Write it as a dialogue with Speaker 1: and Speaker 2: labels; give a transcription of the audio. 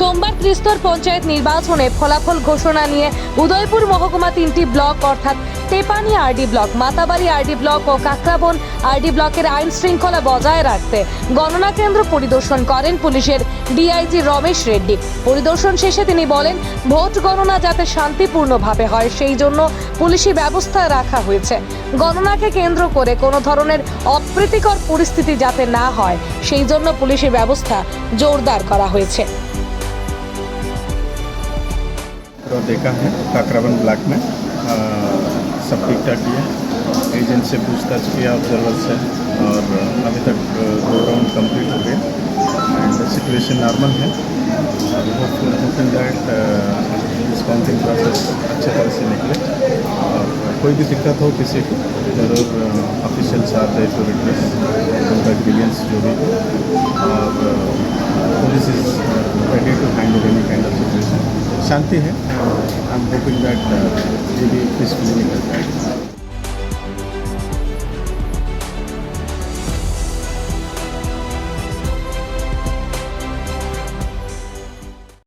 Speaker 1: সোমবার ত্রিস্তর পঞ্চায়েত নির্বাচনে ফলাফল ঘোষণা নিয়ে উদয়পুর মহকুমা তিনটি ব্লক, অর্থাৎ Tepani RD block, Matabari RD block ও কাকরাবন আরডি ব্লকের আইন শৃঙ্খলা বজায় রাখতে গণনা কেন্দ্র পরিদর্শন করেন পুলিশের ডিআইজি রমেশ রেড্ডি। পরিদর্শন শেষে তিনি বলেন, ভোট গণনা যাতে শান্তিপূর্ণভাবে হয়, সেই জন্য পুলিশি ব্যবস্থা রাখা হয়েছে। গণনাকে কেন্দ্র করে কোনো ধরনের অপ্রীতিকর পরিস্থিতি যাতে না হয়, সেই জন্য পুলিশি ব্যবস্থা জোরদার করা হয়েছে।
Speaker 2: और देखा है काकराबन ब्लॉक में। सब ठीक ठाक किया एजेंट से पूछताछ किया ऑब्जर्वर से, और अभी तक दो राउंड कंप्लीट हो गए। एंड सिचुएशन नॉर्मल है। होपिंग प्रोसेस अच्छे तरह से निकले। और कोई भी दिक्कत हो किसी को, ज़रूर officials are there to replace शांति है आई एम होपिंग दैट ये भी पीसफुली